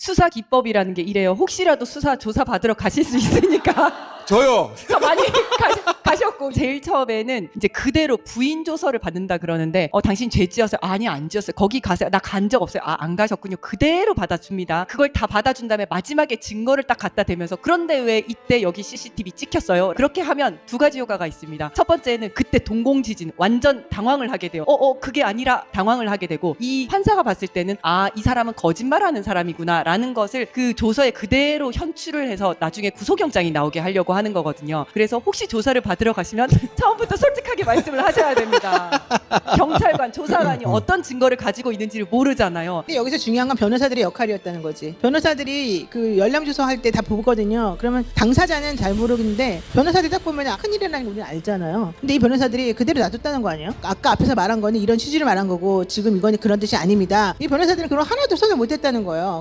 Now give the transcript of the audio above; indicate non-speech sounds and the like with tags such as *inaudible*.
수사 기법이라는 게 이래요. 혹시라도 수사 조사 받으러 가실 수 있으니까 *laughs* 저요. 저 많이 가, 셨 고 제일 처음에는 이제 그대로 부인 조서를 받는다 그러는데 어 당신 죄 지었어요? 아니 안 지었어요. 거기 가세요. 나 간 적 없어요. 아 안 가셨군요. 그대로 받아줍니다. 그걸 다 받아준 다음에 마지막에 증거를 딱 갖다 대면서 그런데 왜 이때 여기 CCTV 찍혔어요? 그렇게 하면 두 가지 효과가 있습니다. 첫 번째는 그때 동공지진 완전 당황을 하게 돼요. 어어 그게 아니라 당황을 하게 되고 이 판사가 봤을 때는 아 이 사람은 거짓말하는 사람이구나라는 것을 그 조서에 그대로 현출을 해서 나중에 구속영장이 나오게 하려고 하는 거거든요. 그래서 혹시 조사를 받으러 가시면 *laughs* 처음부터 솔직하게 말씀을 하셔야 됩니다. 경찰관, 조사관이 어떤 증거를 가지고 있는지를 모르잖아요. 근데 여기서 중요한 건 변호사들의 역할이었다는 거지. 변호사들이 그 연락 주소 할때 다 보거든요. 그러면 당사자는 잘 모르겠는데 변호사들이 딱 보면 큰일이라는 걸 우리는 알잖아요. 근데 이 변호사들이 그대로 놔뒀다는 거 아니에요? 아까 앞에서 말한 거는 이런 취지를 말한 거고 지금 이거는 그런 뜻이 아닙니다. 이 변호사들은 그런 거 하나도 소개 못했다는 거예요.